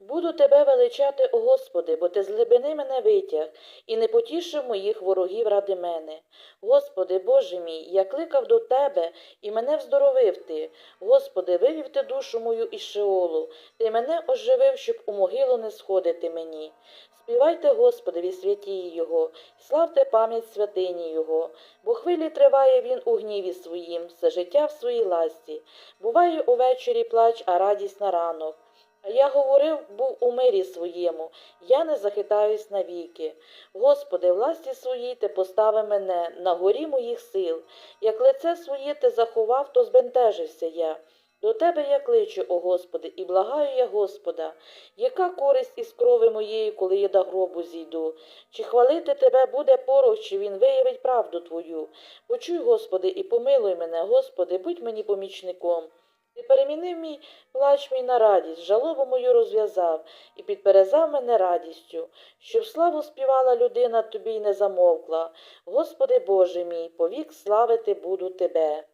Буду тебе величати, о Господи, бо ти з глибини мене витяг і не потішив моїх ворогів ради мене. Господи, Боже мій, я кликав до Тебе, і мене вздоровив Ти. Господи, вивів Ти душу мою із Шеолу, Ти мене оживив, щоб у могилу не сходити мені. Співайте Господові святії Його, славте пам'ять святині Його, бо хвилі триває він у гніві своїм, все життя в своїй ласті. Буває увечері плач, а радість на ранок. Я говорив, був у мирі своєму, я не захитаюсь навіки. Господи, власті своїй ти постави мене на горі моїх сил. Як лице своє ти заховав, то збентежився я. До тебе я кличу, о Господи, і благаю я Господа. Яка користь із крови моєї, коли я до гробу зійду? Чи хвалити тебе буде порох, чи він виявить правду твою? Почуй, Господи, і помилуй мене, Господи, будь мені помічником. Ти перемінив мій плач мій на радість, жалобу мою розв'язав і підперезав мене радістю, щоб славу співала людина тобі й не замовкла. Господи Боже мій, повік славити буду Тебе.